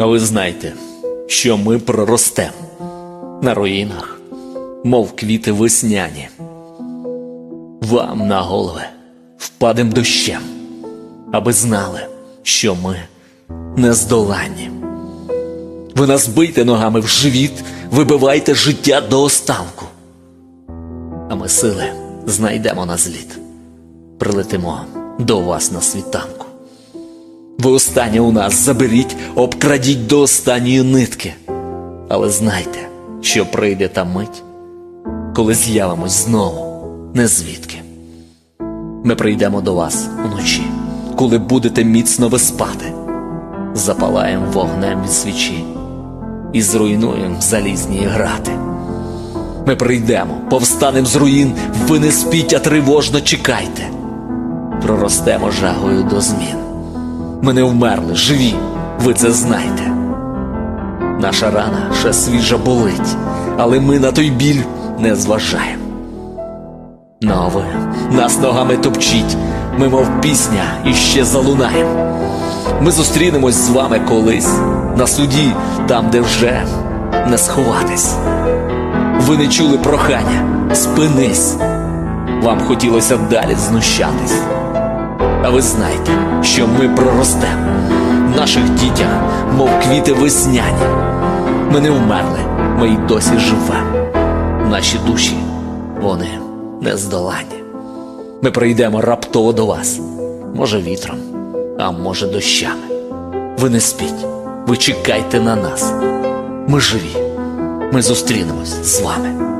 А ви знаєте, що ми проростем на руїнах, мов квіти весняні. Вам на голови впадем дощем, аби знали, що ми нездоланні. Ви нас бийте ногами в живіт, вибивайте життя до останку. А ми сили знайдемо на зліт, прилетимо до вас на світанку. Ви останнє у нас заберіть, обкрадіть до останньої нитки. Але знайте, що прийде та мить, коли з'явимось знову, не звідки. Ми прийдемо до вас уночі, коли будете міцно виспати, запалаєм вогнем від свічі і зруйнуєм залізні грати. Ми прийдемо, повстанем з руїн, ви не спіть, а тривожно чекайте. Проростемо жагою до змін. Ми не вмерли, живі, ви це знаєте. Наша рана ще свіжа болить, але ми на той біль не зважаємо. Ви нас ногами топчіть, ми, мов пісня, іще залунаємо. Ми зустрінемось з вами колись на суді, там, де вже не сховатись. Ви не чули прохання, спинись. Вам хотілося далі знущатись. А ви знаєте, що ми проростемо наших дітях, мов квіти весняні. Ми не вмерли, ми й досі живемо. Наші душі, вони нездоланні. Ми прийдемо раптово до вас, може вітром, а може дощами. Ви не спіть, ви чекайте на нас. Ми живі, ми зустрінемось з вами.